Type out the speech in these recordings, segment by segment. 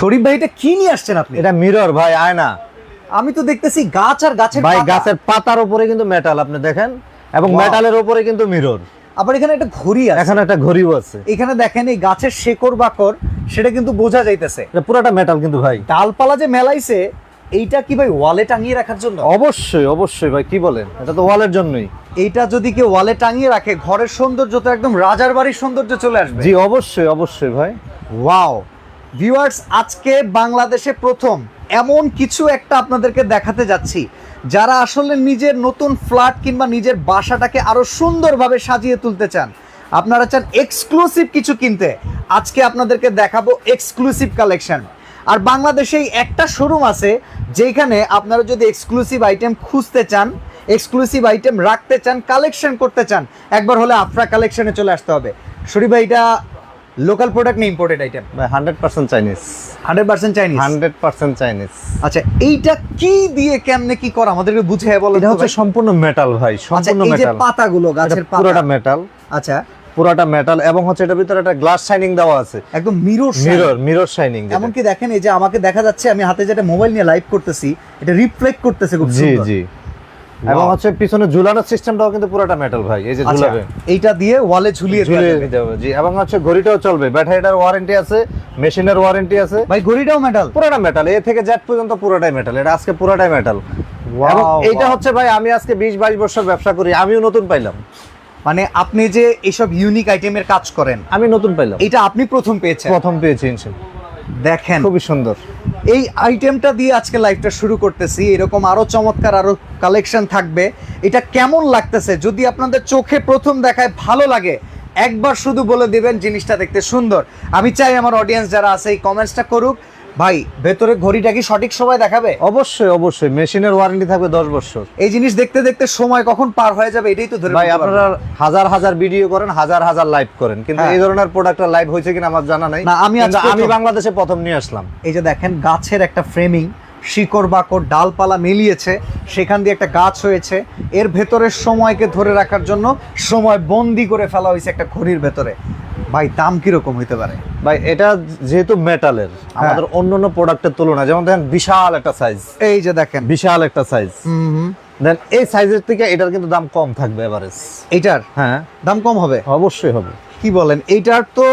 শরীফ ভাই এটা কি নিয়ে আসছেন আপনি? এটা মিরর ভাই আয়না। আমি তো দেখতেছি গাছ আর গাছের ভাই গাছের পাতার উপরে কিন্তু মেটাল আপনি দেখেন? এবং মেটালের উপরে কিন্তু মিরর আবার এখানে একটা ঘড়ি আছে। এখানে একটা ঘড়িও আছে। এখানে দেখেন এই গাছের শেকড় বাকর সেটা কিন্তু বোঝা যাইতেছে। এটা পুরোটা মেটাল কিন্তু ভাই। ডালপালা যে মেলাইছে এইটা কি ভাই ওয়ালে টাঙিয়ে রাখার জন্য? অবশ্যই অবশ্যই ভাই কি বলেন? এটা তো ওয়ালের জন্যই। এইটা যদি কেউ ওয়ালে টাঙিয়ে রাখে ঘরের সৌন্দর্য তো একদম রাজার বাড়ির সৌন্দর্য চলে আসবে। জি অবশ্যই অবশ্যই ভাই। ওয়াও ভিউয়ার্স আজকে বাংলাদেশে প্রথম এমন কিছু একটা আপনাদেরকে দেখাতে যাচ্ছি। যারা আসলে নিজের নতুন ফ্ল্যাট কিংবা নিজের বাসাটাকে আরও সুন্দরভাবে সাজিয়ে তুলতে চান, আপনারা চান এক্সক্লুসিভ কিছু কিনতে। আজকে আপনাদেরকে দেখাবো এক্সক্লুসিভ কালেকশন আর বাংলাদেশেই একটা শোরুম আছে যেখানে আপনারা যদি এক্সক্লুসিভ আইটেম খুঁজতে চান এক্সক্লুসিভ আইটেম রাখতে চান কালেকশন করতে চান, একবার হলে আফরা কালেকশনে চলে আসতে হবে। শরীফ ভাই এটা লোকাল প্রোডাক্ট না ইম্পোর্টেড আইটেম ভাই hundred percent Chinese hundred percent Chinese hundred percent Chinese আচ্ছা এইটা কি দিয়ে কেমনে কি করা? আমাদেরকে বুঝে বলো এটা হচ্ছে সম্পূর্ণ মেটাল ভাই আচ্ছা সম্পূর্ণ এই যে মেটাল পাতাগুলো গাছের পাতা। পুরোটা মেটাল আচ্ছা। পুরোটা মেটাল এবং হচ্ছে এটার ভিতরে একটা গ্লাস শাইনিং দেওয়া আছে। একদম মিরর মিরর মিরর শাইনিং এমনকি দেখেন এই যে আমাকে দেখা যাচ্ছে আমি হাতে যেটা মোবাইল নিয়ে লাইভ করতেছি এটা রিফ্লেক্ট করতেছে খুব জি জি। এবং হচ্ছে পিছনে ঝুলানোর সিস্টেমটাও কিন্তু পুরোটা মেটাল ভাই এই যে আচ্ছা ঝুলাবে। এইটা দিয়ে ওয়ালে ঝুলিয়ে ঝুলিয়ে হবে জি এবং হচ্ছে ঘড়িটাও চলবে। ব্যাটারিটার ওয়ারেন্টি আছে মেশিনের ওয়ারেন্টি আছে। ভাই ঘড়িটাও মেটাল পুরোটা মেটাল এ থেকে জেড পর্যন্ত পুরোটাই মেটাল এটা আজকে পুরোটাই মেটাল এবং এইটা হচ্ছে ভাই আমি আজকে বিশ বাইশ বছর ব্যবসা করি আমিও নতুন পাইলাম। মানে আপনি যে এইসব ইউনিক আইটেমের কাজ করেন আমি নতুন পাইলাম। এটা আপনি প্রথম পেয়েছেন? প্রথম পেয়েছি দেখেন। খুবই সুন্দর। এই আইটেমটা দিয়ে আজকে লাইভটা শুরু করতেছি। এরকম আরও চমৎকার আরও কালেকশন থাকবে। এটা কেমন লাগতেছে? যদি আপনাদের চোখে প্রথম দেখায়, ভালো লাগে, একবার শুধু বলে দেবেন জিনিসটা দেখতে সুন্দর। আমি চাই আমার অডিয়েন্স যারা আছে, এই কমেন্টসটা করুক। ভাই ভেতরে ঘড়িটা কি সঠিক সময় দেখাবে? অবশ্যই অবশ্যই। মেশিনের ওয়ারেন্টি থাকবে দশ বছর। এই জিনিস দেখতে দেখতে সময় কখন পার হয়ে যাবে এটাই তো ধরে ভাই আপনারা হাজার হাজার ভিডিও করেন হাজার হাজার লাইভ করেন। কিন্তু হ্যাঁ। এই ধরনের প্রোডাক্টটা লাইভ হয়েছে কিনা আমার জানা নাই। না, আমি আমি বাংলাদেশে প্রথম নিয়ে আসলাম। এই যে দেখেন গাছের একটা ফ্রেমিং শিকড় বাকড় ডালপালা মিলিয়েছে সেখান দিয়ে একটা গাছ হয়েছে। এর ভেতরের সময়কে ধরে রাখার জন্য সময় বন্দি করে ফেলা হয়েছে একটা ঘড়ির ভেতরে। ভাই দাম কীরকম হইতে পারে? ভাই এটা যেহেতু মেটালের আমাদের অন্য অন্য প্রোডাক্টের তুলনায় যেমন দেখেন বিশাল একটা সাইজ এই যে দেখেন। বিশাল একটা সাইজ। দেন এই সাইজের থেকে এটার কিন্তু দাম কম থাকবে এভারেজ এটার হ্যাঁ। দাম কম হবে? অবশ্যই হবে। কি বলেন? এটার তো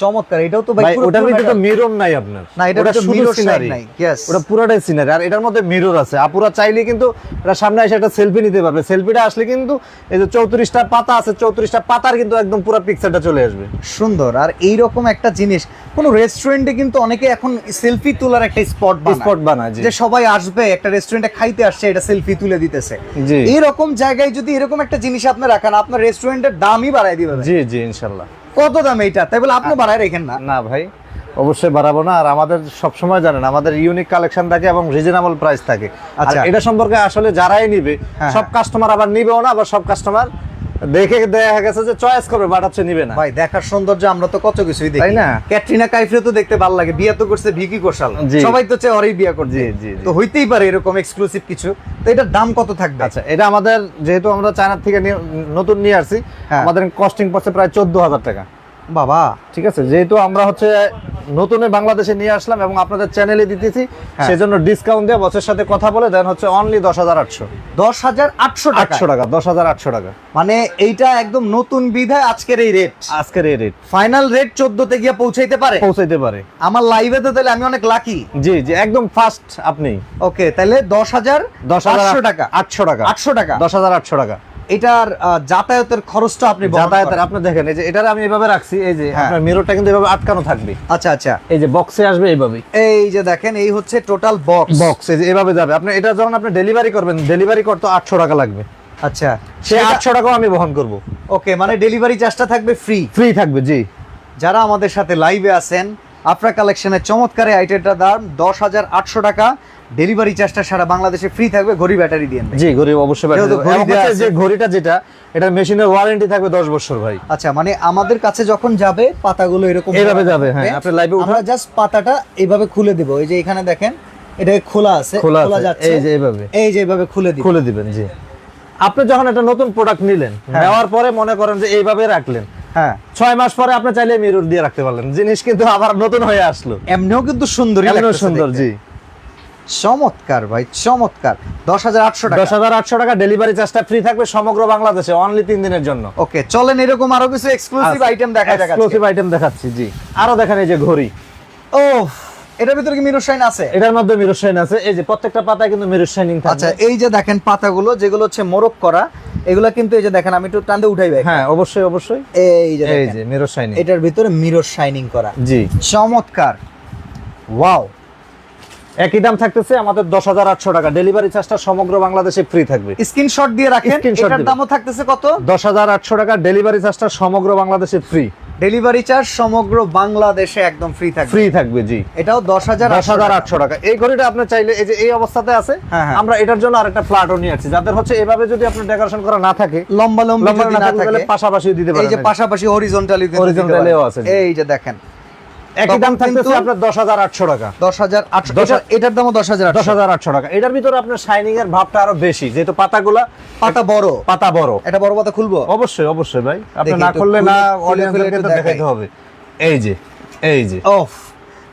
চমৎকার এটাও তো ভাই ওটার ভিতরে তো মিরর নাই আপনার। না এটা তো শুধু সিনারি নাই ওটা পুরোটাই সিনারি আর এটার মধ্যে মিরর আছে। আপুরা চাইলে কিন্তু এটা সামনে এসে একটা সেলফি নিতে পারবে। সেলফিটা আসলে কিন্তু এই যে চৌত্রিশটা পাতা আছে চৌত্রিশটা পাতার কিন্তু একদম পুরো পিকচারটা চলে আসবে। সুন্দর। আর এই রকম একটা জিনিস কোন রেস্টুরেন্টে কিন্তু অনেকে এখন সেলফি তোলার একটা স্পট স্পট বানায় যে সবাই আসবে একটা রেস্টুরেন্টে খাইতে আসছে এটা সেলফি তুলে দিতেছে। জি। এরকম জায়গায় যদি এরকম একটা জিনিস আপনি রাখেন আপনার রেস্টুরেন্টের দামই বাড়ায় দিবে জি জি ইনশাল্লাহ। কত দাম এইটা? তাই বলে আপনি বাড়ায় রেখেন না। না ভাই অবশ্যই বাড়াবো না। আর আমাদের সবসময় জানেন আমাদের ইউনিক কালেকশন থাকে এবং রিজনেবল প্রাইস থাকে। আচ্ছা। এটা সম্পর্কে আসলে যারাই নিবে হ্যাঁ, সব কাস্টমার আবার নিবেও না আবার সব কাস্টমার দেখে দেখা গেছে যে চয়েস করবে বাট হচ্ছে নিবে না। ভাই দেখার সৌন্দর্য আমরা তো কত কিছুই দেখি। তাই না? ক্যাটরিনা কাইফরে তো দেখতে ভালো লাগে। বিয়ে তো করছে ভিকি কোশাল সবাই তো চায় ওরই বিয়ে করছে। তো হইতেই পারে এরকম এক্সক্লুসিভ কিছু। তো এটার দাম কত থাকবে? আচ্ছা এটা আমাদের যেহেতু আমরা চায়নার থেকে নতুন নিয়ে আসছি হ্যাঁ। আমাদের কস্টিং পড়ছে প্রায় চোদ্দ হাজার টাকা। বাবা ঠিক আছে যেহেতু আমরা হচ্ছে নতুনে বাংলাদেশে নিয়ে আসলাম এবং আপনাদের চ্যানেলে দিতেছি হ্যাঁ। সেজন্য ডিসকাউন্ট দিয়ে বছরের সাথে কথা বলে দেন হচ্ছে অনলি দশ হাজার আটশো। দশ হাজার আটশো আটশো টাকা দশ হাজার আটশো টাকা। মানে এইটা একদম নতুন বিধায় আজকের এই রেট আজকের এই রেট ফাইনাল রেট চোদ্দতে গিয়ে পৌঁছাইতে পারে? পৌঁছাইতে পারে। আমার লাইভে তো তাহলে আমি অনেক লাকি জি জি একদম ফার্স্ট আপনি। ওকে তাহলে দশ হাজার দশ হাজার আটশো টাকা। আটশো টাকা। আটশো টাকা। দশ হাজার আটশো টাকা। এটার যাতায়াতের খরচটা আপনি যাতায়াতের। আপনি দেখেন এই যে এটার আমি এভাবে রাখছি এই যে হ্যাঁ। আপনার মিররটা কিন্তু এভাবে আটকানো থাকবে। আচ্ছা আচ্ছা। এই যে বক্সে আসবে এইভাবে এই যে দেখেন এই হচ্ছে টোটাল বক্স বক্স এই যে এভাবে যাবে। আপনি এটা যখন আপনি ডেলিভারি করবেন ডেলিভারি করতে আটশো টাকা লাগবে। আচ্ছা। সে আটশো টাকাও আমি বহন করব। ওকে মানে ডেলিভারি চার্জটা থাকবে ফ্রি ফ্রি থাকবে জি। যারা আমাদের সাথে লাইভে আছেন আফরা কালেকশনের চমৎকার আইটেমটার দাম দশ হাজার আটশো টাকা। ডেলিভারি চার্জটা সারা বাংলাদেশে ফ্রি থাকবে ঘড়ি ব্যাটারি দিয়ে জি ঘড়ি অবশ্যই আছে। যে ঘড়িটা যেটা এটা মেশিনের ওয়ারেন্টি থাকবে দশ বছর ভাই। আচ্ছা মানে আমাদের কাছে যখন যাবে পাতাগুলো এরকম এইভাবে যাবে, হ্যাঁ, আপনি এ আমরা জাস্ট পাতাটা এইভাবে খুলে দেব। এই যে এখানে দেখেন এটা খোলা আছে খোলা যাচ্ছে। এই যে এইভাবে। এই যে এইভাবে খুলে দিব খুলে দিবেন জি। আপনি যখন একটা নতুন প্রোডাক্ট নিলেন হ্যাঁ। নেওয়ার পরে মনে করেন যে এইভাবে রাখলেন হ্যাঁ। ছয় মাস পরে আপনি চাইলে মিরর দিয়ে রাখতে পারলেন। জিনিস কিন্তু আবার নতুন হয়ে আসলো। এমনিও কিন্তু এমনও সুন্দর জি। চমৎকার ভাই চমৎকার। দশ হাজার আটশো টাকা। দশ হাজার আটশো টাকা ডেলিভারি চার্জটা ফ্রি থাকবে সমগ্র বাংলাদেশে অনলি তিন দিনের জন্য। ওকে চলেন এরকম আরও কিছু এক্সক্লুসিভ আইটেম দেখা এক্সক্লুসিভ আইটেম দেখাচ্ছি জি। আরও দেখেন এই যে ঘড়ি। ও এটার ভিতরে কি মিরর শাইন আছে? এটার মধ্যে মিরর শাইন আছে। এই যে প্রত্যেকটা পাতায় কিন্তু মিরর শাইনিং আচ্ছা এই যে দেখেন পাতাগুলো যেগুলো হচ্ছে মোরক করা এগুলো কিন্তু এই যে দেখেন আমি একটু টানতে উঠাই ভাই। হ্যাঁ অবশ্যই অবশ্যই। এই যে এই যে মিরর শাইনিং এটার ভিতরে মিরর শাইনিং করা। জি। চমৎকার। ওয়াও। একই দাম থাকতেছে আমাদের দশ হাজার আটশো টাকা। ডেলিভারি চার্জটা সমগ্র বাংলাদেশে ফ্রি থাকবে। স্ক্রিনশট দিয়ে রাখেন এটার দামও থাকতেছে কত? দশ হাজার আটশো টাকা ডেলিভারি চার্জটা সমগ্র বাংলাদেশে ফ্রি ডেলিভারি চার্জ সমগ্র বাংলাদেশে একদম ফ্রি থাকবে। ফ্রি থাকবে জি। এটাও দশ হাজার দশ হাজার আটশো টাকা। এই ঘড়িটা আপনি চাইলে এই যে এই অবস্থাতে আছে হ্যাঁ, হ্যাঁ। আমরা এটার জন্য আরেকটা ফ্ল্যাটও নিয়ে আসছি। যাদের হচ্ছে এভাবে যদি আপনার ডেকোরেশন করা না থাকে লম্বা লম্বা না থাকে পাশাপাশি দিতে পারেন এই যে পাশাপাশি হরিজন্টালি Horizontally ও আছে, এই যে দেখেন একই দাম থাকতেছে আপনার দশ হাজার আটশো টাকা। দশ হাজার আটশো দশ এটা- এটার দামও টাকা। এটার ভিতরে আপনার শাইনিং এর ভাবটা আরও বেশি যেহেতু পাতাগুলা পাতা বড়। পাতা বড়। এটা বড় পাতা খুলবো? অবশ্যই অবশ্যই ভাই। আপনি না করলে না তো দেখাইতে হবে। এই যে এই যে। ওফ।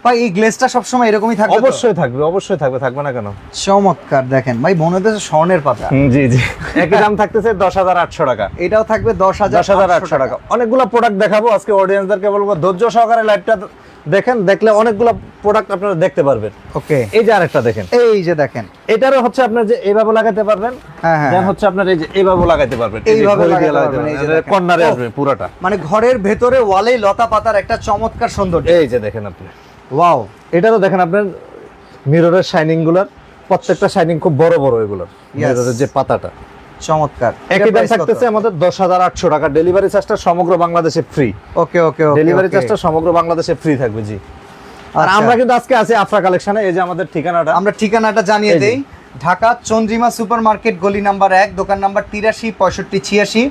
ভাই এই গ্লেজটা সবসময় এরকমই থাকবে অবশ্যই থাকবে অবশ্যই থাকবে থাকবে না কেন? চমৎকার দেখেন। ভাই মনে হচ্ছে স্বর্ণের পাতা। জি জি। একই দাম থাকতেছে দশ হাজার আটশো টাকা। এটাও থাকবে দশ হাজার দশ হাজার আটশো টাকা। অনেকগুলো প্রোডাক্ট দেখাবো আজকে অডিয়েন্সদেরকে বলব ধৈর্য সহকারে লাইভটা দেখেন দেখলে অনেকগুলো প্রোডাক্ট আপনারা দেখতে পারবেন। ওকে এই যে আরেকটা দেখেন। এই যে দেখেন। এটারও হচ্ছে আপনার যে এইভাবে লাগাতে পারবেন হ্যাঁ, হ্যাঁ, দেন হ্যাঁ। হচ্ছে আপনার এই যে এইভাবে লাগাতে পারবেন। এইভাবে লাগাতে পারবেন, এই যে কর্নারে আসবে পুরাটা। মানে ঘরের ভেতরে ওয়ালেই লতা পাতার একটা চমৎকার সৌন্দর্য। এই যে দেখেন আপনি। ওয়াও। এটারও দেখেন আপনার মিররের শাইনিংগুলার প্রত্যেকটা শাইনিং খুব বড় বড় এগুলোর। যে পাতাটা। চমৎকার। একই দাম থাকতেছে আমাদের দশ হাজার আটশো টাকা। ডেলিভারি চার্জটা সমগ্র বাংলাদেশে ফ্রি ওকে ওকে ডেলিভারি চার্জটা সমগ্র বাংলাদেশে ফ্রি থাকবে জি। আর আচ্ছা। আমরা কিন্তু আজকে আছি আফরা কালেকশনে এই যে আমাদের ঠিকানাটা। আমরা ঠিকানাটা জানিয়ে দেই। ঢাকা চন্দ্রিমা সুপার মার্কেট গলি নাম্বার এক দোকান নাম্বার তিরাশি পঁয়ষট্টি ছিয়াশি।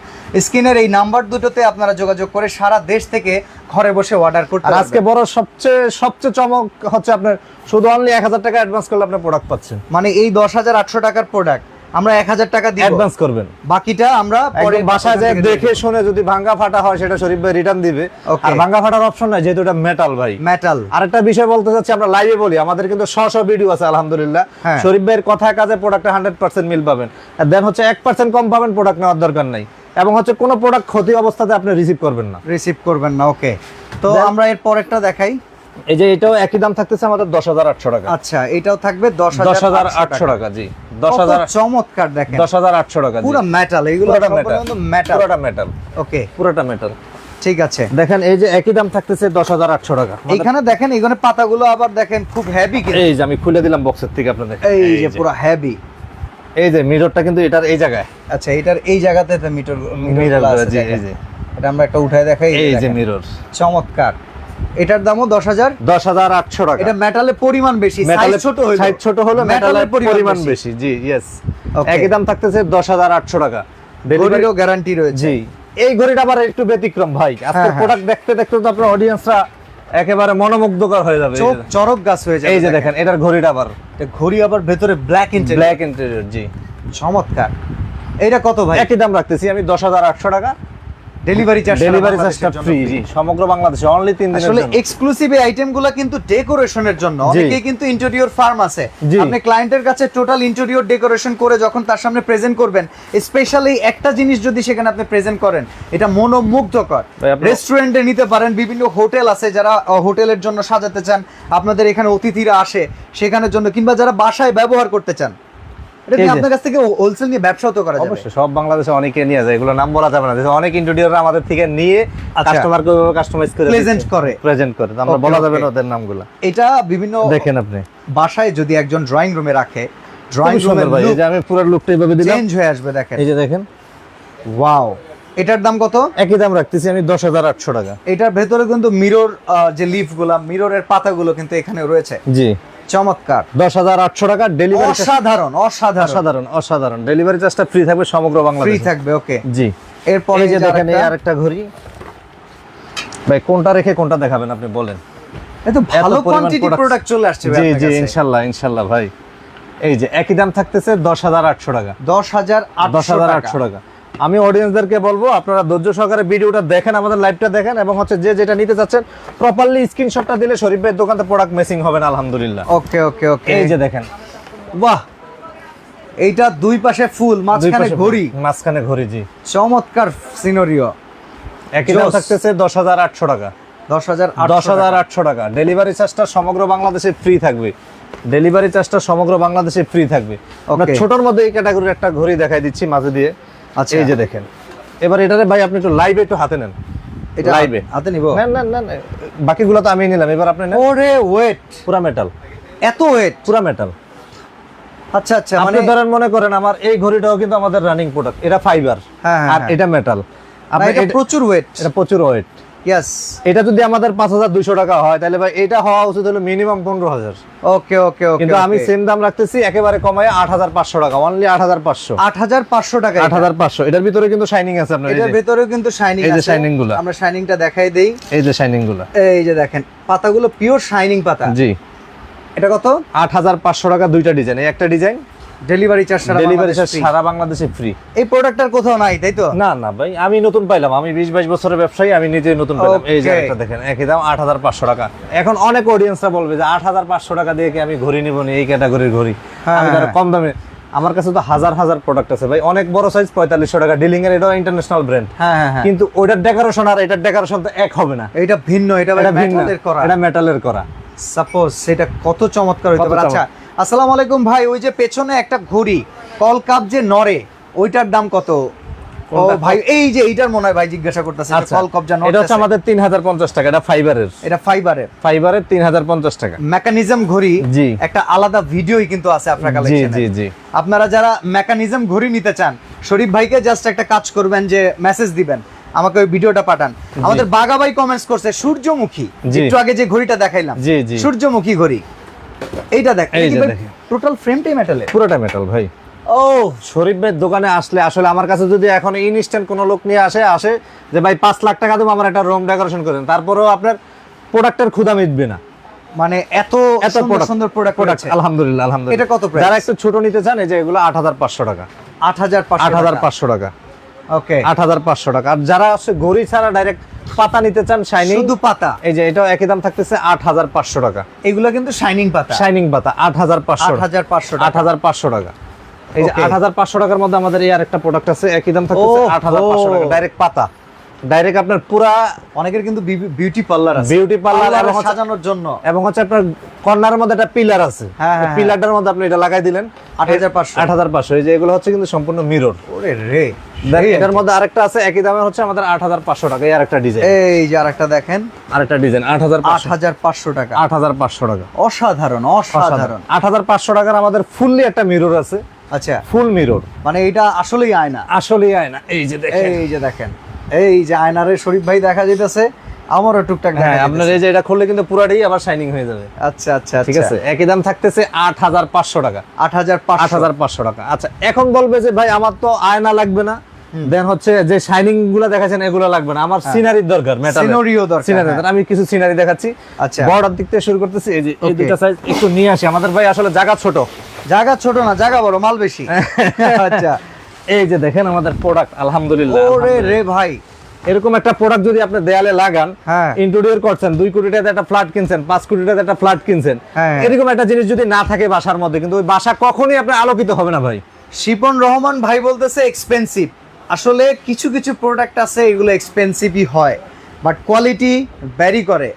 স্ক্রিনের এই নাম্বার দুটোতে আপনারা যোগাযোগ করে সারা দেশ থেকে ঘরে বসে অর্ডার করতে আজকে বড় সবচেয়ে সবচেয়ে চমক হচ্ছে আপনার শুধু অনলি এক হাজার টাকা অ্যাডভান্স করলে আপনি প্রোডাক্ট পাচ্ছেন। মানে এই দশ হাজার আটশো টাকার প্রোডাক্ট আমরা এক হাজার টাকা দিব। অ্যাডভান্স করবেন। বাকিটা আমরা পরে বাসায় যায় দেখে শুনে যদি ভাঙ্গা ফাটা হয় সেটা শরীফ ভাই রিটার্ন দিবে। আর ভাঙ্গা ফাটার অপশন নাই যেহেতু এটা মেটাল ভাই। মেটাল আরেকটা বিষয় বলতে চাচ্ছি আমরা লাইভে বলি আমাদের কিন্তু শ শ ভিডিও আছে আলহামদুলিল্লাহ। হ্যাঁ। শরীফ ভাইয়ের কথায় কাজে প্রোডাক্টে হান্ড্রেড পার্সেন্ট মিল পাবেন। আর দেন হচ্ছে এক পার্সেন্ট কম পাবেন প্রোডাক্ট নেওয়ার দরকার নাই। এবং হচ্ছে কোনো প্রোডাক্ট ক্ষতি অবস্থাতে আপনি রিসিভ করবেন না। রিসিভ করবেন না ওকে তো আমরা এর পরেরটা দেখাই। এই যে এটাও একই দাম থাকতেছে আমাদের দশ হাজার আটশো টাকা। আচ্ছা এটাও থাকবে দশ দশ হাজার আটশো টাকা জি। দশ হাজার চমৎকার দেখেন। দশ হাজার আটশো টাকা পুরো মেটাল এইগুলো পুরোটা মেটাল পুরোটা মেটাল ওকে। পুরোটা মেটাল ঠিক আছে। দেখেন এই যে একই দাম থাকতেছে দশ হাজার আটশো টাকা। এইখানে দেখেন এখানে পাতাগুলো আবার দেখেন খুব হেভি এই যে আমি খুলে দিলাম বক্সের থেকে আপনাদের। এই যে পুরো হেভি এই যে মিররটা কিন্তু এটার এই জায়গায়। আচ্ছা এটার এই জায়গাতে মিরর এই যে। এটা আমরা একটা উঠায় দেখাই এই যে। মিরর চমৎকার। এটার দামও দশ হাজার। দশ হাজার আটশো টাকা। এটা মেটালের পরিমাণ বেশি মেটালের ছোট সাইজ ছোট হলো মেটালের পরিমাণ বেশি। জি ইয়েস একই দাম থাকতেছে দশ হাজার আটশো টাকা। ডেলিভারি ঘড়িরও গ্যারান্টি রয়েছে। জি। এই ঘড়িটা আবার একটু ব্যতিক্রম ভাই। আজকে হ্যাঁ, হ্যাঁ। প্রোডাক্ট দেখতে দেখতে তো আপনার অডিয়েন্সরা একেবারে মনোমুগ্ধকর হয়ে যাবে। চোখ চরক গাছ হয়ে যাবে এই যে দেখেন। এটার ঘড়িটা আবার। ঘড়ি আবার ভেতরে ব্ল্যাক ইন্টেরিয়র ব্ল্যাক ইন্টেরিয়র জি। চমৎকার। এইটা কত ভাই? একই দাম রাখতেছি আমি দশ হাজার আটশো টাকা। ডেলিভারি চার্জ ডেলিভারি চার্জটা ফ্রি জি সমগ্র বাংলাদেশে অনলি তিন দিনের আসলে এক্সক্লুসিভ এই আইটেমগুলো কিন্তু ডেকোরেশনের জন্য। অনেকেই কিন্তু ইন্টেরিয়র ফার্ম আছে। আপনি ক্লায়েন্টের কাছে টোটাল ইন্টেরিয়র ডেকোরেশন করে যখন তার সামনে প্রেজেন্ট করবেন স্পেশালি একটা জিনিস যদি সেখানে আপনি প্রেজেন্ট করেন এটা মনোমুগ্ধকর রেস্টুরেন্টে নিতে পারেন বিভিন্ন হোটেল আছে যারা হোটেলের জন্য সাজাতে চান আপনাদের এখানে অতিথিরা আসে সেখানের জন্য কিংবা যারা বাসায় ব্যবহার করতে চান। আপনার কাছ থেকে হোলসেল নিয়ে ব্যবসাও তো করা যাবে। অবশ্যই সব বাংলাদেশে অনেকে নিয়ে যায় এগুলো নাম বলা যাবে না। অনেক ইন্টেরিয়র আমাদের থেকে নিয়ে আচ্ছা। কাস্টমারকে কাস্টমাইজ করে Present করে। প্রেজেন্ট করে। আমরা বলা যাবে না ওদের নামগুলো। এটা বিভিন্ন দেখেন আপনি। বাসায় যদি একজন ড্রয়িং রুমে রাখে ড্রয়িং খুবই ভাই যে আমি পুরো লুকটা এইভাবে দিলাম। চেঞ্জ হয়ে আসবে দেখেন। এই যে দেখেন। ওয়াও এটার দাম কত? একই দাম রাখতেছি আমি দশ হাজার আটশো টাকা। এটার ভেতরে কিন্তু মিরর যে লিফগুলা মিররের পাতাগুলো কিন্তু এখানে রয়েছে। জি। চমৎকার। দশ হাজার আটশো টাকা ডেলিভারি অসাধারণ অসাধারণ। অসাধারণ অসাধারণ। ডেলিভারি চার্জটা ফ্রি থাকবে সমগ্র ফ্রি থাকবে ওকে জি। এরপরে যে দেখেন এই আরেকটা- ঘড়ি। ভাই কোনটা রেখে কোনটা দেখাবেন আপনি বলেন। এ তো ভালো কোয়ান্টিটি প্রোডাক্ট চলে আসছে জি জি ইনশাল্লাহ ইনশাল্লাহ ভাই। এই যে একই দাম থাকতেছে দশ হাজার আটশো টাকা। দশ হাজার দশ হাজার আটশো টাকা। আমি অডিয়েন্সদেরকে বলব আপনারা ধৈর্য সহকারে ভিডিওটা দেখেন আমাদের লাইভটা দেখেন এবং হচ্ছে যে যেটা নিতে চাচ্ছেন প্রপারলি স্ক্রিনশটটা দিলে শরীফ ভাইয়ের দোকানতে প্রোডাক্ট মেসিং হবে না আলহামদুলিল্লাহ। ওকে ওকে ওকে। এই যে দেখেন। বাহ! এইটা দুই পাশে ফুল মাঝখানে ঘড়ি। মাঝখানে ঘড়ি জি। চমৎকার সিনারিও একই দাম থাকতেছে দশ হাজার আটশো টাকা। দশ হাজার দশ হাজার আটশো টাকা। ডেলিভারি চার্জটা সমগ্র বাংলাদেশে ফ্রি থাকবে। ডেলিভারি চার্জটা সমগ্র বাংলাদেশে ফ্রি থাকবে। আমরা. ছোটর মধ্যে এই ক্যাটাগরির একটা ঘড়ি দেখাই দিচ্ছি মাঝে দিয়ে। আচ্ছা। এই যে দেখেন। এবার এটারে ভাই আপনি একটু লাইভে একটু হাতে নেন। এটা লাইভে হাতে নিব। না না না বাকিগুলো তো আমি নিলাম এবার আপনি ওরে ওয়েট পুরা মেটাল এত ওয়েট পুরা মেটাল আচ্ছা আচ্ছা মানে ধরেন মনে করেন আমার এই ঘড়িটাও কিন্তু আমাদের রানিং প্রোডাক্ট এটা ফাইবার হ্যাঁ, হ্যাঁ, আর হ্যাঁ। এটা মেটাল আপনি এটা- প্রচুর ওয়েট এটা প্রচুর ওয়েট ইয়েস এটা যদি আমাদের পাঁচ হাজার দুইশো টাকা হয় তাহলে ভাই এটা হওয়া উচিত হলো মিনিমাম পনেরো হাজার। ওকে ওকে কিন্তু আমি সেম দাম রাখতেছি একেবারে কমায় আট হাজার পাঁচশো টাকা অনলি আট হাজার পাঁচশো। আট হাজার পাঁচশো টাকা আট হাজার পাঁচশো এটার ভিতরে কিন্তু শাইনিং আছে আপনার এটার যে- কিন্তু শাইনিং এই যে shining গুলা। আমরা শাইনিংটা দেখাই দেই। এই যে শাইনিংগুলো এই যে দেখেন পাতাগুলো পিওর শাইনিং পাতা। জি। এটা কত? আট হাজার পাঁচশো টাকা দুইটা ডিজাইন এই একটা ডিজাইন ডেলিভারি চার্জ সারা ডেলিভারি চার্জ সারা বাংলাদেশে ফ্রি এই প্রোডাক্টটার কোথাও নাই তাই তো? না না ভাই আমি নতুন পাইলাম। আমি বিশ বাইশ বছরের ব্যবসায়ী আমি নিজে নতুন পেলাম এই যে একটা দেখেন একই দাম আট হাজার পাঁচশো টাকা। এখন অনেক অডিয়েন্সরা বলবে যে আট হাজার পাঁচশো টাকা দিয়ে কি আমি ঘড়ি নিব নি? এই ক্যাটাগরির ঘড়ি। হ্যাঁ, আমি। কম দামে আমার কাছে তো হাজার হাজার প্রোডাক্ট আছে ভাই। অনেক বড় সাইজ পঁয়তাল্লিশশো টাকা। ডিলিং এর এটাও ইন্টারন্যাশনাল ব্র্যান্ড হ্যাঁ কিন্তু ওইটার ডেকোরেশন আর এটার ডেকোরেশন তো এক হবে না। এটা ভিন্ন এটা ভিন্ন। এটা মেটালের করা। সাপোজ সেটা কত চমৎকার হইতে পারে। আচ্ছা আসসালামু আলাইকুম ভাই ওই যে পেছনে একটা ঘড়ি কল কাপ যে নড়ে ওইটার দাম কত? ও? ভাই এই যে এইটার মনে হয় ভাই জিজ্ঞাসা করতেছে আচ্ছা কল এটা হচ্ছে আমাদের তিন হাজার পঞ্চাশ টাকা এটা ফাইবারের এটা ফাইবারের ফাইবারের তিন হাজার পঞ্চাশ টাকা। মেকানিজম ঘড়ি জি। একটা আলাদা ভিডিওই কিন্তু আছে আপনার জি কালেকশনে জি জি। আপনারা যারা মেকানিজম ঘড়ি নিতে চান শরীফ ভাইকে জাস্ট একটা কাজ করবেন যে মেসেজ দিবেন আমাকে ওই ভিডিওটা পাঠান। আমাদের বাগা ভাই কমেন্টস করছে সূর্যমুখী। একটু আগে যে ঘড়িটা দেখাইলাম জি, জি। সূর্যমুখী ঘড়ি। এইটা দেখ এই যে দেখেন। টোটাল ফ্রেমটাই মেটালে পুরোটা মেটাল ভাই। ও শরীফ দোকানে আসলে আসলে আমার কাছে যদি এখন ইনস্ট্যান্ট কোনো লোক নিয়ে আসে আসে যে ভাই পাঁচ লাখ টাকা দেবো আমার একটা রুম ডেকোরেশন করেন তারপরেও আপনার প্রোডাক্টের ক্ষুদা মিটবে না। মানে এত এত সুন্দর সুন্দর প্রোডাক্ট প্রোডাক্ট আলহামদুলিল্লাহ আলহামদুলিল্লাহ। এটা কত price? যারা একটু ছোট নিতে চান এই যে এগুলো আট হাজার পাঁচশো টাকা। আট হাজার আট হাজার পাঁচশো টাকা। ওকে আট হাজার পাঁচশো টাকা। আর যারা আছে গড়ি ছাড়া ডাইরেক্ট পাতা নিতে চান শাইনিং শুধু পাতা? এই যে এটাও একই দাম থাকতেছে আট হাজার পাঁচশো টাকা। এগুলো কিন্তু শাইনিং পাতা। শাইনিং পাতা আট হাজার পাঁচশো আট হাজার পাঁচশো আট হাজার পাঁচশো টাকা। এই যে Okay. আট হাজার পাঁচশো টাকার মধ্যে আমাদের এই আরেকটা প্রোডাক্ট আছে একই দাম থাকতেছে ওহো। আট হাজার পাঁচশো টাকা ডাইরেক্ট পাতা। ডাইরেক্ট আপনার পুরা অনেকের কিন্তু বিউটি পার্লার আছে। বিউটি পার্লার এবং সাজানোর জন্য। এবং হচ্ছে আপনার কর্নারের মধ্যে একটা পিলার আছে। হ্যাঁ, হ্যাঁ, পিলারটার মধ্যে আপনি এটা লাগাই দিলেন। 8,500 আট হাজার পাঁচশো। এই যে এগুলো হচ্ছে কিন্তু সম্পূর্ণ মিরর ওরে রে। এটার মধ্যে আরেকটা আছে একই দামে হচ্ছে আমাদের আট হাজার পাঁচশো টাকা। এই আরেকটা ডিজাইন এই যে আরেকটা দেখেন। আরেকটা ডিজাইন আট হাজার আট হাজার পাঁচশো টাকা। আট হাজার পাঁচশো টাকা। অসাধারণ অসাধারণ। আট হাজার পাঁচশো টাকার আমাদের ফুললি একটা মিরর আছে। আচ্ছা। ফুল মিরর মানে এটা আসলেই আয়না। আসলেই আয় না এই যে দেখেন। এই যে দেখেন। এই যে আয়নারে শরীফ ভাই দেখা যাইতেছে আমারও টুকটাক হ্যাঁ আপনার এই যে এটা খুললে কিন্তু পুরাটাই আবার শাইনিং হয়ে যাবে। আচ্ছা আচ্ছা ঠিক আছে? একই দাম থাকতেছে আট হাজার পাঁচশো টাকা। আট হাজার আট হাজার পাঁচশো টাকা। আচ্ছা এখন বলবে যে ভাই আমার তো আয়না লাগবে না। দেন হচ্ছে যে শাইনিংগুলো দেখাচ্ছেন এগুলো লাগবে না। আমার সিনারির দরকার মেটাল Scenery-ও দরকার, সিনারি হ্যাঁ। আমি কিছু সিনারি দেখাচ্ছি। আচ্ছা। বড়ার দিক থেকে শুরু করতেছি। এই যে এই. দুটা সাইজ একটু নিয়ে আসি। আমাদের ভাই আসলে জায়গা ছোট। জায়গা ছোট না জায়গা বড় মাল বেশি। আচ্ছা। এই যে দেখেন আমাদের প্রোডাক্ট আলহামদুলিল্লাহ ওরে রে ভাই। এরকম একটা প্রোডাক্ট যদি আপনি দেয়ালে লাগান হ্যাঁ। ইন্টেরিয়র করছেন দুই কোটি টাকাতে একটা ফ্ল্যাট কিনছেন পাঁচ কোটি টাকাতে একটা ফ্ল্যাট কিনছেন হ্যাঁ। এরকম একটা জিনিস যদি না থাকে বাসার মধ্যে কিন্তু ওই বাসা কখনোই আপনার আলোকিত হবে না ভাই। শিপন রহমান ভাই বলতেছে এক্সপেন্সিভ আসলে কিছু কিছু প্রোডাক্ট আছে এগুলো এক্সপেন্সিভই হয় বাট কোয়ালিটি ভ্যারি করে।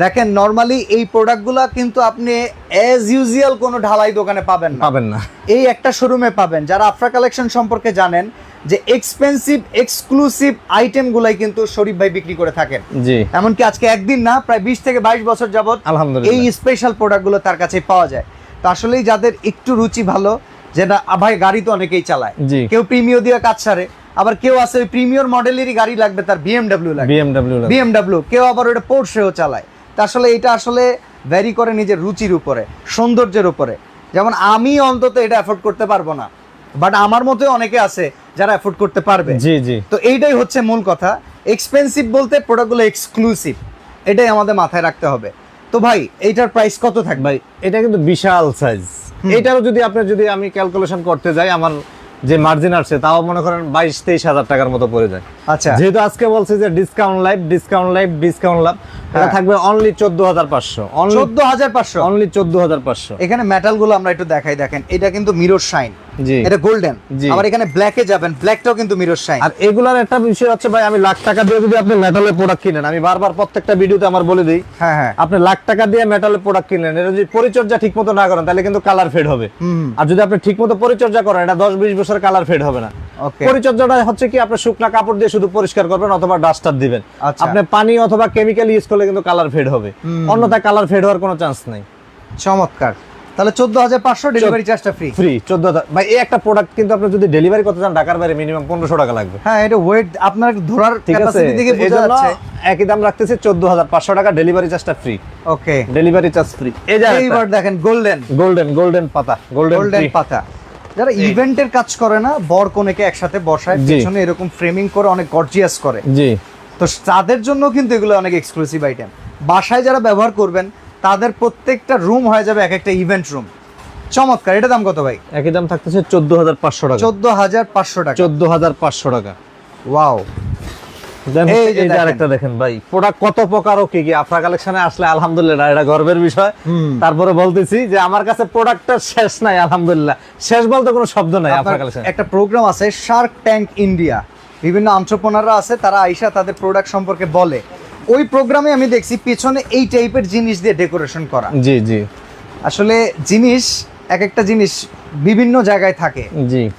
দেখেন নর্মালি এই প্রোডাক্টগুলো কিন্তু আপনি অ্যাজ ইউজুয়াল কোনো ঢালাই দোকানে পাবেন না। পাবেন না। এই একটা শোরুমে পাবেন। যারা আফরা কালেকশন সম্পর্কে জানেন যে এক্সপেন্সিভ এক্সক্লুসিভ আইটেমগুলাই কিন্তু শরীফ ভাই বিক্রি করে থাকেন। জি। এমনকি আজকে একদিন না প্রায় বিশ থেকে বাইশ বছর যাবত আলহামদুলিল্লাহ। এই স্পেশাল প্রোডাক্টগুলো তার কাছে পাওয়া যায়। তো আসলেই যাদের একটু রুচি ভালো যেটা ভাই গাড়ি তো অনেকেই চালায়। জি। কেউ প্রিমিয় দিয়ে কাজ সারে আবার কেউ আছে ওই প্রিমিয়র মডেলেরই গাড়ি লাগবে তার বিএমডাব্লিউ লাগবে। বিএমডব্লিউ বিএমডাব্লিউ কেউ আবার ওটা পোর্শেও চালায়। তা আসলে এটা আসলে ভ্যারি করে নিজের রুচির উপরে সৌন্দর্যের উপরে। যেমন আমি অন্তত এটা অ্যাফোর্ড করতে পারব না বাট আমার মতো অনেকে আছে যারা অ্যাফোর্ড করতে পারবে। জি জি। তো এইটাই হচ্ছে মূল কথা। এক্সপেন্সিভ বলতে প্রোডাক্টগুলো এক্সক্লুসিভ এটাই আমাদের মাথায় রাখতে হবে। তো ভাই এইটার প্রাইস কত থাকবে? ভাই এটা কিন্তু বিশাল সাইজ এটারও যদি আপনার যদি আমি ক্যালকুলেশন করতে যাই আমার যে মার্জিন আসছে তাও মনে করেন বাইশ তেইশ হাজার টাকার মতো পড়ে যায়। আচ্ছা। যেহেতু আজকে বলছে যে discount life discount life discount লাভ এটা হ্যাঁ। থাকবে অনলি চোদ্দ হাজার পাঁচশো। চোদ্দ হাজার পাঁচশো? অনলি চোদ্দ হাজার পাঁচশো। এখানে মেটালগুলো আমরা একটু দেখাই দেখেন। এটা কিন্তু মিরর শাইন এটা গোল্ডেন আবার এখানে ব্ল্যাকে যাবেন ব্ল্যাকটাও কিন্তু মিরর শাইন আর এগুলার একটা বিষয় হচ্ছে ভাই আমি লাখ টাকা দিয়ে যদি আপনি মেটালের প্রোডাক্ট কিনেন আমি বারবার প্রত্যেকটা ভিডিওতে আমার বলে দিই হ্যাঁ হ্যাঁ। আপনি লাখ টাকা দিয়ে মেটালের প্রোডাক্ট কিনলেন এটা যদি পরিচর্যা ঠিক মতো না করেন তাহলে কিন্তু কালার ফেড হবে। আর যদি আপনি ঠিক মতো পরিচর্যা করেন এটা দশ বিশ বছর কালার ফেড হবে না। পরিচর্যাটা হচ্ছে কি আপনি শুকনা কাপড় দিয়ে শুধু পরিষ্কার করবেন অথবা ডাস্টার দিবেন। আচ্ছা। আপনি পানি অথবা কেমিক্যাল ইউজ করলে কিন্তু কালার ফেড হবে। অন্যথায় কালার ফেড হওয়ার কোনো চান্স নেই। চমৎকার। তাহলে চোদ্দ হাজার পাঁচশো ডেলিভারি চার্জটা ফ্রি ফ্রি চোদ্দ ভাই এই একটা প্রোডাক্ট কিন্তু আপনি যদি ডেলিভারি করতে চান ঢাকার বাইরে মিনিমাম পনেরোশো টাকা লাগবে। হ্যাঁ এটা ওয়েট আপনার ধরার ঠিক আছে? একই দাম রাখতেছি চোদ্দ হাজার পাঁচশো টাকা ডেলিভারি চার্জটা free okay delivery charge free এই যে এইবার দেখেন গোল্ডেন গোল্ডেন গোল্ডেন পাতা গোল্ডেন গোল্ডেন পাতা। যারা ইভেন্টের কাজ করে না বর কনেকে একসাথে বসায়। পেছনে এরকম ফ্রেমিং করে অনেক গর্জিয়াস করে। জি। তো তাদের জন্য কিন্তু এগুলো অনেক এক্সক্লুসিভ আইটেম বাসায় যারা ব্যবহার করবেন তাদের প্রত্যেকটা রুম হয়ে যাবে এক একটা ইভেন্ট রুম চমৎকার এটা দাম কত ভাই? একই দাম থাকতেছে চোদ্দ হাজার পাঁচশো টাকা। চোদ্দ হাজার পাঁচশো টাকা। চোদ্দ হাজার পাঁচশো টাকা। ওয়াও এই যে। আরেকটা দেখেন ভাই প্রোডাক্ট কত প্রকার ও কি কি? আফরা কালেকশনে আসলে আলহামদুলিল্লাহ এটা গর্বের বিষয়। তারপরে বলতেছি যে আমার কাছে প্রোডাক্টটা শেষ নাই আলহামদুলিল্লাহ। শেষ বলতে কোনো শব্দ নাই আফরা আপনার কালেকশন একটা প্রোগ্রাম আছে শার্ক ট্যাঙ্ক ইন্ডিয়া বিভিন্ন আন্টারপ্রেনাররা আছে তারা আইসা তাদের প্রোডাক্ট সম্পর্কে বলে। ওই প্রোগ্রামে আমি দেখছি পিছনে এই টাইপের জিনিস দিয়ে ডেকোরেশন করা। জি জি। আসলে জিনিস এক একটা জিনিস বিভিন্ন জায়গায় থাকে। জি।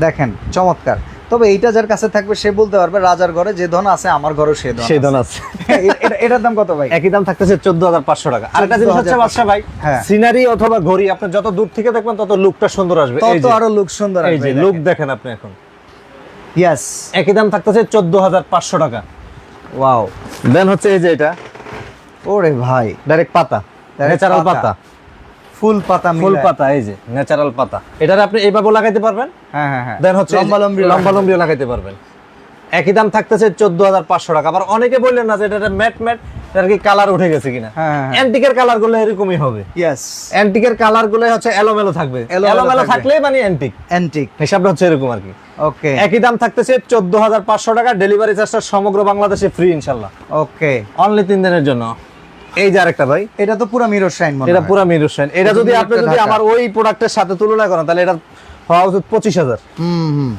দেখেন চমৎকার। তবে এইটা যার কাছে থাকবে সে বলতে পারবে রাজার ঘরে যে ধন আছে আমার ঘরে সে ধন আছে। ধন আছে। এটা- এটার দাম কত ভাই? একই দাম থাকতেছে চোদ্দ হাজার পাঁচশো টাকা। আরেকটা জিনিস হচ্ছে বাদশা ভাই হ্যাঁ। সিনারি অথবা ঘড়ি আপনি যত দূর থেকে দেখবেন তত লুকটা সুন্দর আসবে। তত আরও লুক সুন্দর এই যে লুক দেখেন। আপনি এখন। ইয়েস একই দাম থাকতেছে চোদ্দ হাজার পাঁচশো টাকা। ওয়াও দেন হচ্ছে এই যে এটা। ওরে ভাই ডাইরেক্ট পাতা। ন্যাচারাল পাতা। ফুল পাতা ফুল পাতা এই যে ন্যাচারাল পাতা। এটার আপনি এইভাবে লাগাইতে পারবেন? হ্যাঁ হ্যাঁ হ্যাঁ। দেন হচ্ছে লম্বা লম্বি লম্বা লম্বিও লাগাইতে পারবেন। একই দাম থাকতেছে চোদ্দ হাজার পাঁচশো টাকা। আবার অনেকে বললেন না যে এটা ম্যাট ম্যাট এটার কি কালার উঠে গেছে কিনা? হ্যাঁ, হ্যাঁ, হ্যাঁ। অ্যান্টিকের কালারগুলো এরকমই হবে। ইয়েস অ্যান্টিকের কালারগুলো হচ্ছে এলোমেলো থাকবে। এলোমেলো থাকলে মানে অ্যান্টিক। অ্যান্টিক। হিসাবটা হচ্ছে এরকম আর কি। ওকে একই দাম থাকতেছে চোদ্দ হাজার পাঁচশো টাকা। ডেলিভারি চার্জটা সমগ্র বাংলাদেশে ফ্রি ইনশাল্লাহ ওকে অনলি তিন দিনের জন্য। এই যে আরেকটা ভাই। এটা তো পুরো মিরর শাইন মনে এটা। পুরো মিরর শাইন এটা এটা যদি আপনি যদি আমার ওই প্রোডাক্টের সাথে তুলনা করেন তাহলে এটা হওয়া উচিত পঁচিশ হাজার। হুম হুম।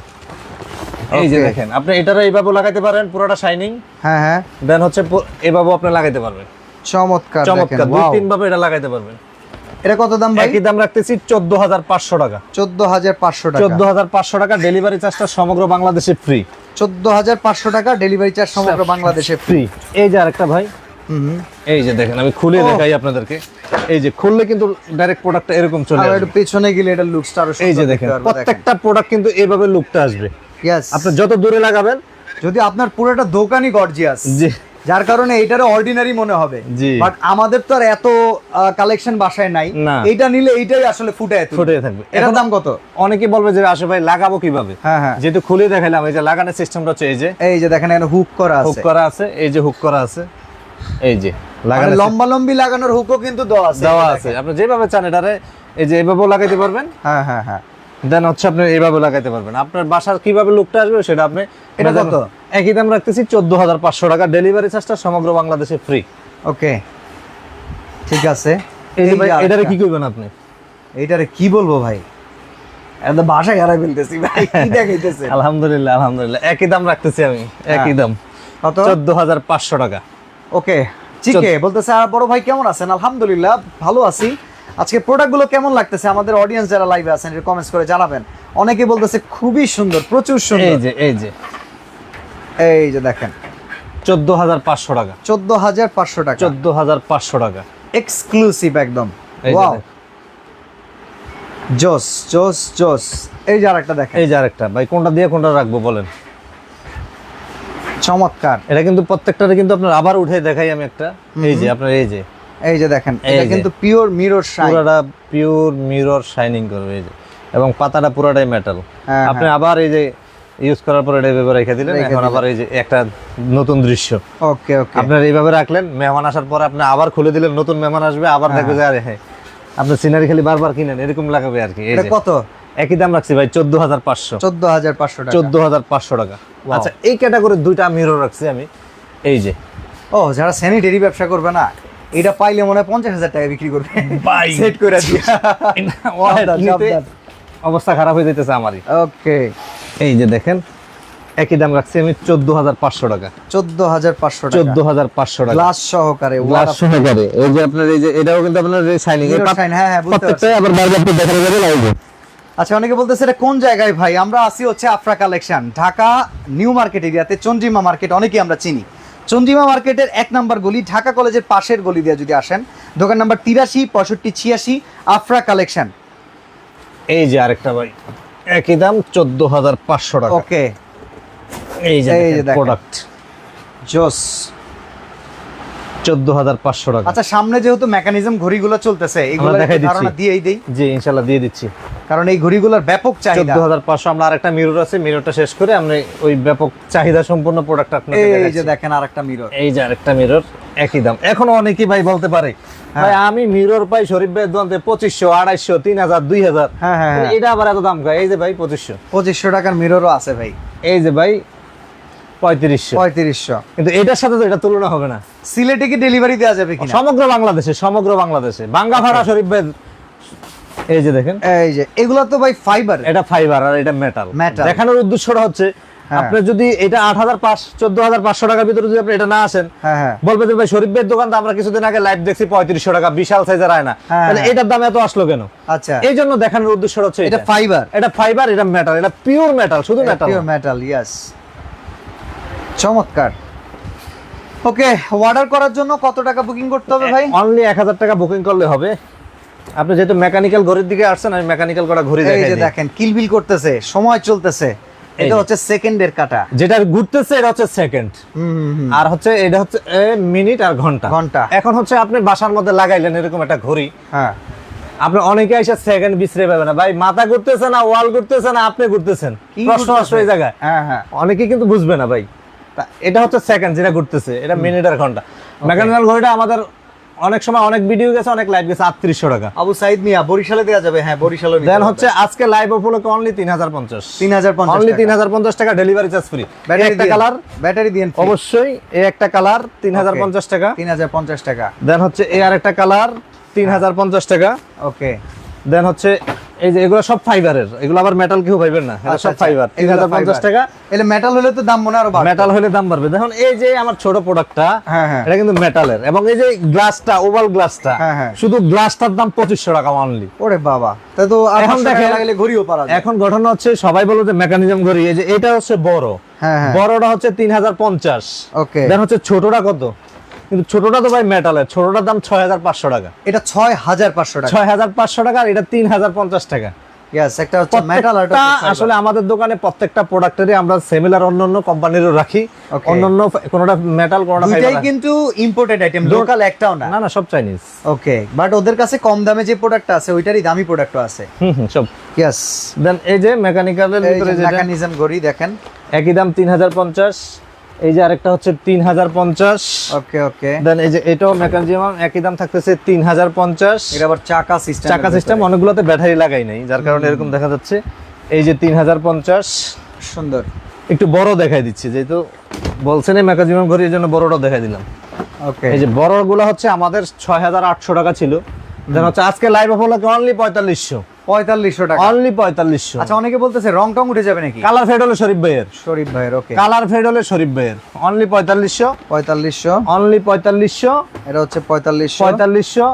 এই যে দেখেন আপনি এটারও এইভাবে লাগাইতে পারেন পুরোটা শাইনিং হ্যাঁ হ্যাঁ। দেন হচ্ছে পু- আপনি লাগাইতে পারবেন। চমৎকার চমৎকার দুই তিন ভাবে এটা লাগাইতে পারবেন। এটা কত দাম ভাই? একই দাম রাখতেছি চোদ্দ হাজার পাঁচশো টাকা। চোদ্দ হাজার পাঁচশো টাকা। চোদ্দ হাজার পাঁচশো টাকা ডেলিভারি চার্জটা সমগ্র বাংলাদেশে ফ্রি চোদ্দ হাজার পাঁচশো টাকা ডেলিভারি চার্জ সমগ্র বাংলাদেশে ফ্রি এই যে আরেকটা ভাই। এই যে দেখেন আমি খুলে দেখাই আপনাদেরকে। এই যে খুললে কিন্তু ডাইরেক্ট প্রোডাক্টটা এরকম চলে আসবে। পেছনে গেলে এটা লুকসটা আরও এই যে দেখেন প্রত্যেকটা প্রোডাক্ট কিন্তু এইভাবে লুকটা আসবে। আপনি যত দূরে লাগাবেন। যদি আপনার পুরোটা দোকানই গর্জিয়াস জি। যার কারণে এটারও অর্ডিনারি মনে হবে। জি। বাট আমাদের তো আর এত কালেকশন বাসায় নাই। না। এইটা নিলে এইটাই আসলে ফুটে ফুটে থাকবে। এটার দাম কত? অনেকে বলবে যে আসে ভাই লাগাবো কীভাবে? হ্যাঁ হ্যাঁ। যেহেতু খুলে দেখাইলাম এই যে লাগানোর সিস্টেমটা হচ্ছে এই যে। এই যে দেখেন এখানে হুক করা আছে। হুক করা আছে এই যে হুক করা আছে। এই যে মানে লাগানো লম্বা লম্বি লাগানোর হুকও কিন্তু দেওয়া আছে। দেওয়া আছে। আপনি যেভাবে চান এটারে এই যে এইভাবেও লাগাইতে পারবেন? হ্যাঁ হ্যাঁ হ্যাঁ। দেন হচ্ছে আপনি এইভাবে লাগাইতে পারবেন। আপনার বাসার কীভাবে লুকটা আসবে সেটা আপনি এটা কত? একই দাম রাখতেছি চোদ্দ হাজার পাঁচশো টাকা। ডেলিভারি চার্জটা সমগ্র বাংলাদেশে ফ্রি ওকে ঠিক আছে। এটারে কি করবেন আপনি? এইটারে কি বলব ভাই? একদম ভাষা হারাই ফেলতেছি ভাই। কি দেখাইতেছে আলহামদুলিল্লাহ আলহামদুলিল্লাহ। একই দাম রাখতেছি আমি। একই হ্যাঁ। দাম। কত? চোদ্দ হাজার পাঁচশো টাকা। ওকে চিকে বলতেছে আর বড় ভাই কেমন আছেন? আলহামদুলিল্লাহ ভালো আছি। আজকে প্রোডাক্টগুলো কেমন লাগতেছে? আমাদের অডিয়েন্স যারা লাইভে আছেন কমেন্টস করে জানাবেন। অনেকে বলতেছে খুবই সুন্দর প্রচুর সুন্দর। এই যে এই যে। এই যে দেখেন। চোদ্দ হাজার পাঁচশো টাকা। চোদ্দ হাজার পাঁচশো টাকা। চোদ্দ হাজার পাঁচশো টাকা। এক্সক্লুসিভ একদম। ওয়াও। জোস জোস জোস এই যে আরেকটা দেখেন। এই যে আরেকটা। ভাই কোনটা দিয়ে কোনটা রাখব বলেন। চমৎকার। এটা কিন্তু প্রত্যেকটারে কিন্তু আপনার আবার উঠে দেখাই আমি একটা। এই যে আপনার এই যে। এই যে দেখেন এটা কিন্তু পিওর মিরর শাইন পুরাটা পিওর মিরর শাইনিং করবে এই যে। এবং পাতাটা পুরাটাই মেটাল হ্যাঁ, আপনি আবার এই যে ইউজ করার পর এটা এভাবে রেখে দিলেন এখন আবার এই যে একটা নতুন দৃশ্য। ওকে ওকে। আপনার এইভাবে রাখলেন মেহমান আসার পরে আপনি আবার খুলে দিলেন নতুন মেহমান আসবে আবার দেখবে যে আরে হ্যাঁ আপনি সিনারি খালি বারবার কিনেন এরকম লাগাবে আর কি। এই এটা কত? একই দাম রাখছি ভাই চোদ্দ হাজার পাঁচশো। চোদ্দ হাজার পাঁচশো টাকা। চোদ্দ হাজার পাঁচশো টাকা। আচ্ছা এই ক্যাটাগরির দুইটা মিরর রাখছি আমি। এই যে। ও যারা স্যানিটারি ব্যবসা করবে না এটা পাইলে মনে হয় পঞ্চাশ হাজার টাকা বিক্রি করবে। সেট করে দিয়ে। অবস্থা খারাপ হয়ে যেতেছে আমারই। ওকে এই যে দেখেন একই দাম রাখছি আমি চোদ্দ হাজার পাঁচশো টাকা। চোদ্দ হাজার পাঁচশো চোদ্দ হাজার পাঁচশো টাকা। গ্লাস সহকারে গ্লাস সহকারে। এই যে আপনার এই যে এটাও কিন্তু আপনার শাইনিং হ্যাঁ, হ্যাঁ, বুঝতে প্রত্যেকটাই আবার বারবার দেখানো যাবে লাইভে আচ্ছা অনেকে বলতেছে এটা কোন জায়গায় ভাই? আমরা আসি হচ্ছে Afra collection Dhaka new market এরিয়াতে চন্দ্রিমা মার্কেট অনেকেই আমরা চিনি। চন্দ্রিমা মার্কেটের এক নাম্বার গলি ঢাকা কলেজের পাশের গলি দিয়ে যদি আসেন দোকান নাম্বার তিরাশি পঁয়ষট্টি ছিয়াশি আফরা কালেকশন। এই যে আরেকটা ভাই একই দাম চোদ্দ হাজার পাঁচশো টাকা। ওকে। এই যে। প্রোডাক্ট জোস। চোদ্দ হাজার পাঁচশো টাকা। আচ্ছা সামনে যেহেতু মেকানিজম ঘড়িগুলো চলতেছে এগুলো দেখাই দিচ্ছি। দিয়েই দেই। জি ইনশাল্লাহ দিয়ে দিচ্ছি। কারণ এই ঘড়িগুলোর ব্যাপক চাহিদা। চোদ্দ হাজার পাঁচশো আমরা আরেকটা মিরর আছে মিররটা শেষ করে আমরা ওই ব্যাপক চাহিদা সম্পূর্ণ প্রোডাক্ট আপনাকে এই যে দেখেন আরেকটা মিরর এই যে আরেকটা মিরর একই দাম। এখনও অনেকেই ভাই বলতে পারে হ্যাঁ। ভাই আমি মিরর পাই শরীফ ভাই দোকানতে পঁচিশশো আড়াইশো তিন হাজার দুই হাজার। হ্যাঁ, হ্যাঁ। এটা আবার এত দাম কয়? এই যে ভাই পঁচিশশো। পঁচিশশো টাকার মিররও আছে ভাই। এই যে ভাই পঁয়ত্রিশশো। পঁয়ত্রিশশো। কিন্তু এটার সাথে তো এটা তুলনা হবে না। সিলেটে কি ডেলিভারি দেওয়া যাবে কিনা? সমগ্র বাংলাদেশে সমগ্র বাংলাদেশে। বাঙ্গা ভাড়া শরীফ ভাই এই যে দেখেন। এই যে এগুলো তো ভাই ফাইবার এটা ফাইবার আর এটা মেটাল Metal। দেখানোর উদ্দেশ্যটা হচ্ছে হ্যাঁ। আপনি যদি এটা আট হাজার পাঁচ চোদ্দ হাজার পাঁচশো টাকার ভিতরে যদি আপনি এটা না আসেন হ্যাঁ হ্যাঁ। বলবে যে ভাই শরীফ ভাইয়ের দোকান তো আমরা কিছুদিন আগে লাইভ দেখছি পঁয়ত্রিশশো টাকা বিশাল সাইজের আয়না। তাহলে। এটার দাম এত আসলো কেন? আচ্ছা। এই জন্য দেখানোর উদ্দেশ্য হচ্ছে এটা এটা ফাইবার এটা ফাইবার এটা মেটাল এটা পিওর মেটাল শুধু মেটাল পিওর মেটাল ইয়েস চমৎকার। ওকে অর্ডার করার জন্য কত টাকা বুকিং করতে হবে ভাই? অনলি এক হাজার টাকা বুকিং করলে হবে। আপনি যেহেতু মেকানিক্যাল ঘড়ির দিকে আসছেন আমি মেকানিক্যাল করা ঘড়ি এই দেখাই যে দিই। দেখেন কিলবিল করতেছে সময় চলতেছে। এটা হচ্ছে সেকেন্ডের কাটা। যেটা ঘুরতেছে এটা হচ্ছে সেকেন্ড। আর হচ্ছে এটা হচ্ছে মিনিট আর ঘণ্টা। ঘণ্টা। এখন হচ্ছে আপনি বাসার মধ্যে লাগাইলেন এরকম একটা ঘড়ি। হ্যাঁ। আপনি অনেকে এসে সেকেন্ড বিছরে পাবে না। ভাই মাথা ঘুরতেছে না ওয়াল ঘুরতেছে না আপনি ঘুরতেছেন। কি প্রশ্ন? আসবে এই জায়গায়। হ্যাঁ হ্যাঁ। অনেকে কিন্তু বুঝবে না ভাই। এটা হচ্ছে সেকেন্ড যেটা ঘুরতেছে এটা মিনিট আর ঘণ্টা। মেকানিক্যাল ঘড়িটা আমাদের অনেক সময় অনেক ভিডিও গেছে অনেক লাইভ গেছে আটত্রিশশো টাকা। আবু সাইদ মিয়া বরিশালে দেওয়া যাবে হ্যাঁ বরিশালে দেন হচ্ছে আজকে লাইভ উপলক্ষে অনলি তিন হাজার পঞ্চাশ। তিন হাজার পঞ্চাশ অনলি তিন হাজার পঞ্চাশ টাকা ডেলিভারি চার্জ ফ্রি ব্যাটারি একটা কালার ব্যাটারি দিয়ে অবশ্যই এই একটা কালার তিন হাজার পঞ্চাশ টাকা। তিন হাজার পঞ্চাশ টাকা। দেন হচ্ছে এ আর একটা কালার তিন হাজার পঞ্চাশ টাকা। ওকে দেন হচ্ছে এই যে এগুলো সব ফাইবারের এগুলো আবার মেটাল কেউ না। এটা সব ফাইবার তিন হাজার পঞ্চাশ টাকা। এলে মেটাল হলে তো দাম মনে আরও বাড়বে। মেটাল হলে দাম বাড়বে। দেখুন এই যে আমার ছোট প্রোডাক্টটা হ্যাঁ, হ্যাঁ। এটা কিন্তু মেটালের এবং এই যে গ্লাসটা ওভাল গ্লাসটা। শুধু গ্লাসটার দাম পঁচিশশো টাকা অনলি ওরে বাবা। তা তো এখন দেখেন- লাগলে ঘড়িও পারা এখন ঘটনা হচ্ছে সবাই বলো যে মেকানিজম ঘড়ি এই যে এটা হচ্ছে বড়। হ্যাঁ বড়টা হচ্ছে তিন হাজার পঞ্চাশ। ওকে দেন হচ্ছে ছোটটা কত? কিন্তু ছোটটা তো ভাই মেটালের ছোটটার দাম ছয় হাজার পাঁচশো টাকা। এটা ছয় হাজার পাঁচশো টাকা। ছয় হাজার পাঁচশো টাকা আর এটা তিন হাজার পঞ্চাশ টাকা। একটা হচ্ছে মেটাল আর। আসলে আমাদের দোকানে প্রত্যেকটা প্রোডাক্টেরই আমরা সিমিলার অন্যান্য কোম্পানিরও রাখি. অন্যান্য কোনটা মেটাল কোনটা কিন্তু ইম্পোর্টেড আইটেম লোকাল একটাও না। না না সব চাইনিজ ওকে বাট ওদের কাছে কম দামে যে প্রোডাক্টটা আছে ওইটারই দামি প্রোডাক্টও আছে। হুম হুম সব। ইয়াস দেন এই যে মেকানিক্যালের ভিতরে যে মেকানিজম ঘড়ি দেখেন। একই দাম তিন হাজার পঞ্চাশ। এই যে আরেকটা হচ্ছে তিন হাজার পঞ্চাশ। ওকে ওকে। দেন এই যে এটাও মেকানিজম একই দাম থাকতেছে তিন হাজার পঞ্চাশ। এটা আবার চাকা সিস্টেম চাকা সিস্টেম অনেকগুলোতে ব্যাটারি লাগাই নাই যার কারণে এরকম দেখা যাচ্ছে। এই যে তিন হাজার পঞ্চাশ। সুন্দর। একটু বড় দেখাই দিচ্ছি যেহেতু বলছেন এই ম্যাকাজিমাম ঘড়ি এই জন্য বড়টা দেখাই দিলাম। ওকে। এই যে বড়গুলো হচ্ছে আমাদের ছয় হাজার আটশো টাকা ছিল। দেন হচ্ছে আজকে লাইভ উপলক্ষে অনলি পঁয়তাল্লিশশো। পঁয়তাল্লিশশো টাকা। অনলি পঁয়তাল্লিশশো। আচ্ছা অনেকে বলতেছে রং টং উঠে যাবে নাকি? কালার ফেড হলে শরীফ ভাইয়ের। শরীফ ভাইয়ের ওকে কালার ফেড হলে শরীফ ভাইয়ের। অনলি পঁয়তাল্লিশশো। পঁয়তাল্লিশশো। অনলি পঁয়তাল্লিশশো। এটা হচ্ছে পঁয়তাল্লিশশো। পঁয়তাল্লিশশো।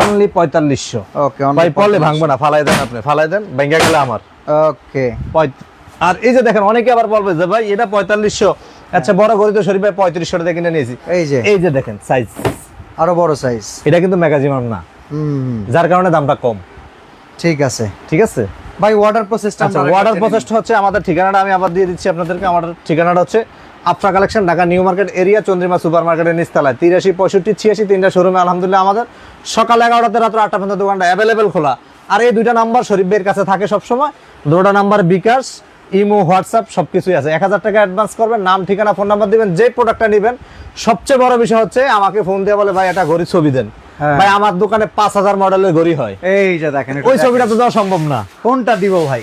অনলি পঁয়তাল্লিশশো। ওকে ভাই পড়লে ভাঙবো না ফালাই দেন আপনি ফালাই দেন ভেঙে গেলে আমার। ওকে আর এই যে দেখেন অনেকে আবার বলবে যে ভাই এটা পঁয়তাল্লিশশো। আচ্ছা বড় ঘড়ি তো শরীফ ভাই পঁয়ত্রিশশো টাকা কিনে নিয়েছি। এই যে। এই যে দেখেন সাইজ আরও বড় সাইজ এটা কিন্তু ম্যাগাজিমাম না। যার কারণে দামটা কম। ঠিক আছে। ঠিক আছে? ভাই অর্ডার প্রসেসটা আচ্ছা ওয়াটার প্রসেসটা হচ্ছে আমাদের ঠিকানাটা আমি আবার দিয়ে দিচ্ছি আপনাদেরকে। আমাদের ঠিকানাটা হচ্ছে Afra collection Dhaka new market area Chandrima super মার্কেটের নিচতলায়। তিরাশি পঁয়ষট্টি ছিয়াশি তিনটা শোরুমে আলহামদুলিল্লাহ আমাদের সকাল এগারোটাতে রাত্র আটটা পর্যন্ত দোকানটা অ্যাভেলেবেল খোলা। আর এই দুইটা নাম্বার শরীফ ভাইয়ের কাছে থাকে সবসময়। দুটো নাম্বার বিকাশ ইমো হোয়াটসঅ্যাপ সব কিছুই আছে। এক হাজার টাকা অ্যাডভান্স করবেন নাম ঠিকানা ফোন নাম্বার দিবেন যে প্রোডাক্টটা নেবেন। সবচেয়ে বড় বিষয় হচ্ছে আমাকে ফোন দিয়ে বলে ভাই এটা ঘড়ির ছবি দেন। ভাই আমার দোকানে পাঁচ হাজার মডেলের ঘড়ি হয়। এই যে দেখেন ওই ছবিটা তো দেওয়া সম্ভব না। কোনটা দিব ভাই?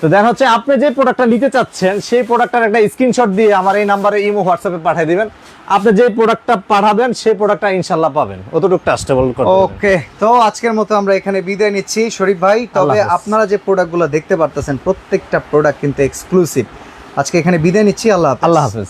তো দেন হচ্ছে আপনি যে প্রোডাক্টটা নিতে চাচ্ছেন সেই প্রোডাক্টটার একটা স্ক্রিনশট দিয়ে আমার এই নাম্বারে ইমো হোয়াটসঅ্যাপে পাঠিয়ে দিবেন। আপনি যে প্রোডাক্টটা পাঠাবেন সেই প্রোডাক্টটা ইনশাল্লাহ পাবেন। অতটুকু ট্রাস্টেবল করতে ওকে তো আজকের মতো আমরা এখানে বিদায় নিচ্ছি শরীফ ভাই। তবে আপনারা যে প্রোডাক্টগুলো দেখতে পারতেছেন প্রত্যেকটা প্রোডাক্ট কিন্তু এক্সক্লুসিভ আজকে এখানে বিদায় নিচ্ছি আল্লাহ হাফেজ। আল্লাহ হাফেজ।